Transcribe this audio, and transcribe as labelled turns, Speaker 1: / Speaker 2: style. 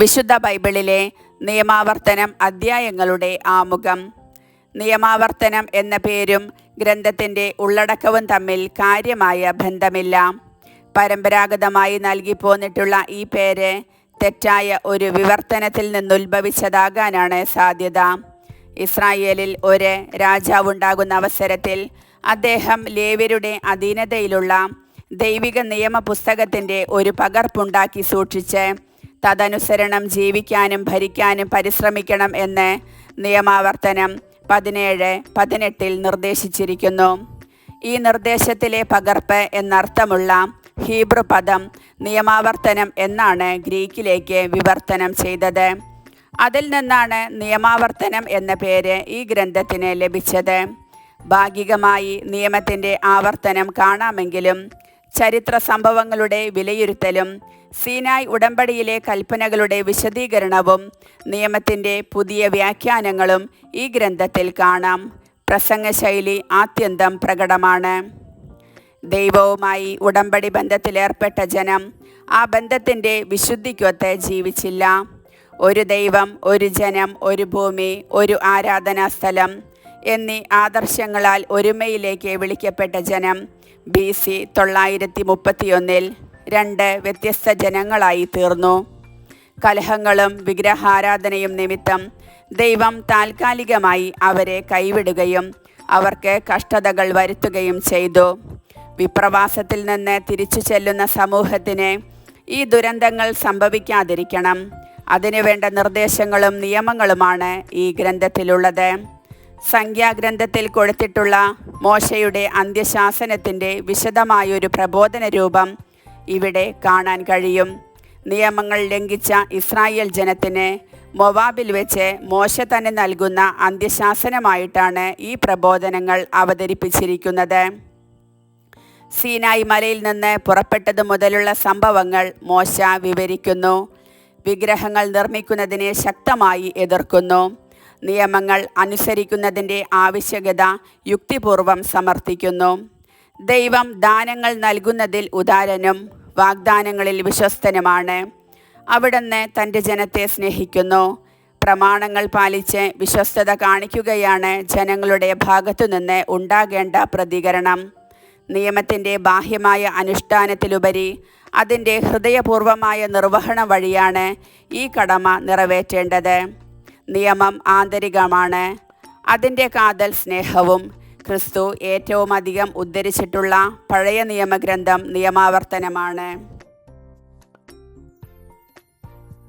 Speaker 1: വിശുദ്ധ ബൈബിളിലെ നിയമാവർത്തനം അധ്യായങ്ങളുടെ ആമുഖം. നിയമാവർത്തനം എന്ന പേരും ഗ്രന്ഥത്തിന്റെ ഉള്ളടക്കവും തമ്മിൽ കാര്യമായ ബന്ധമില്ല. പരമ്പരാഗതമായി നൽകിപ്പോന്നിട്ടുള്ള ഈ പേര് തെറ്റായ ഒരു വിവർത്തനത്തിൽ നിന്നുത്ഭവിച്ചതാകാനാണ് സാധ്യത. ഇസ്രായേലിൽ ഒരു രാജാവുണ്ടാകുന്ന അവസരത്തിൽ അദ്ദേഹം ലേവ്യരുടെ അധീനതയിലുള്ള ദൈവിക നിയമ പുസ്തകത്തിന്റെ ഒരു പകർപ്പുണ്ടാക്കി സൂക്ഷിച്ച് തദനുസരണം ജീവിക്കാനും ഭരിക്കാനും പരിശ്രമിക്കണം എന്ന് നിയമാവർത്തനം പതിനേഴ് പതിനെട്ടിൽ നിർദ്ദേശിച്ചിരിക്കുന്നു. ഈ നിർദ്ദേശത്തിലെ പകർപ്പ് എന്നർത്ഥമുള്ള ഹീബ്രു പദം നിയമാവർത്തനം എന്നാണ് ഗ്രീക്കിലേക്ക് വിവർത്തനം ചെയ്തത്. അതിൽ നിന്നാണ് നിയമാവർത്തനം എന്ന പേര് ഈ ഗ്രന്ഥത്തിന് ലഭിച്ചത്. ഭാഗികമായി നിയമത്തിന്റെ ആവർത്തനം കാണാമെങ്കിലും ചരിത്ര സംഭവങ്ങളുടെ വിലയിരുത്തലും സീനായ് ഉടമ്പടിയിലെ കൽപ്പനകളുടെ വിശദീകരണവും നിയമത്തിന്റെ പുതിയ വ്യാഖ്യാനങ്ങളും ഈ ഗ്രന്ഥത്തിൽ കാണാം. പ്രസംഗശൈലി ആത്യന്തം പ്രകടമാണ്. ദൈവവുമായി ഉടമ്പടി ബന്ധത്തിലേർപ്പെട്ട ജനം ആ ബന്ധത്തിന്റെ വിശുദ്ധിക്കൊത്ത് ജീവിച്ചില്ല. ഒരു ദൈവം ഒരു ജനം ഒരു ഭൂമി ഒരു ആരാധനാസ്ഥലം എന്നീ ആദർശങ്ങളാൽ ഒരുമയിലേക്ക് വിളിക്കപ്പെട്ട ജനം ബി സി തൊള്ളായിരത്തി മുപ്പത്തിയൊന്നിൽ രണ്ട് വ്യത്യസ്ത ജനങ്ങളായി തീർന്നു. കലഹങ്ങളും വിഗ്രഹാരാധനയും നിമിത്തം ദൈവം താൽക്കാലികമായി അവരെ കൈവിടുകയും അവർക്ക് കഷ്ടതകൾ വരുത്തുകയും ചെയ്തു. വിപ്രവാസത്തിൽ നിന്ന് തിരിച്ചു ചെല്ലുന്ന സമൂഹത്തിന് ഈ ദുരന്തങ്ങൾ സംഭവിക്കാതിരിക്കണം. അതിനുവേണ്ട നിർദ്ദേശങ്ങളും നിയമങ്ങളുമാണ് ഈ ഗ്രന്ഥത്തിലുള്ളത്. സംഖ്യാഗ്രന്ഥത്തിൽ കൊടുത്തിട്ടുള്ള മോശയുടെ അന്ത്യശാസനത്തിന്റെ വിശദമായൊരു പ്രബോധന രൂപം ഇവിടെ കാണാൻ കഴിയും. നിയമങ്ങൾ ലംഘിച്ച ഇസ്രായേൽ ജനത്തിന് മൊവാബിൽ വെച്ച് മോശ തന്നെ നൽകുന്ന അന്ത്യശാസനമായിട്ടാണ് ഈ പ്രബോധനങ്ങൾ അവതരിപ്പിച്ചിരിക്കുന്നത്. സീനായി മലയിൽ നിന്ന് പുറപ്പെട്ടതു മുതലുള്ള സംഭവങ്ങൾ മോശ വിവരിക്കുന്നു. വിഗ്രഹങ്ങൾ നിർമ്മിക്കുന്നതിനെ ശക്തമായി എതിർക്കുന്നു. നിയമങ്ങൾ അനുസരിക്കുന്നതിന്റെ ആവശ്യകത യുക്തിപൂർവം സമർത്ഥിക്കുന്നു. ദൈവം ദാനങ്ങൾ നൽകുന്നതിൽ ഉദാരനും വാഗ്ദാനങ്ങളിൽ വിശ്വസ്തനുമാണ്. അവിടുന്ന് തന്റെ ജനത്തെ സ്നേഹിക്കുന്നു. പ്രമാണങ്ങൾ പാലിച്ച് വിശ്വസ്തത കാണിക്കുകയാണ് ജനങ്ങളുടെ ഭാഗത്തു നിന്ന് ഉണ്ടാകേണ്ട പ്രതികരണം. നിയമത്തിന്റെ ബാഹ്യമായ അനുഷ്ഠാനത്തിലുപരി അതിന്റെ ഹൃദയപൂർവമായ നിർവഹണം വഴിയാണ് ഈ കടമ നിറവേറ്റേണ്ടത്. നിയമം ആന്തരികമാണ്. അതിന്റെ കാതൽ സ്നേഹവും ക്രിസ്തു ഏറ്റവും അധികം ഉദ്ധരിച്ചിട്ടുള്ള പഴയ നിയമഗ്രന്ഥം നിയമാവർത്തനമാണ്.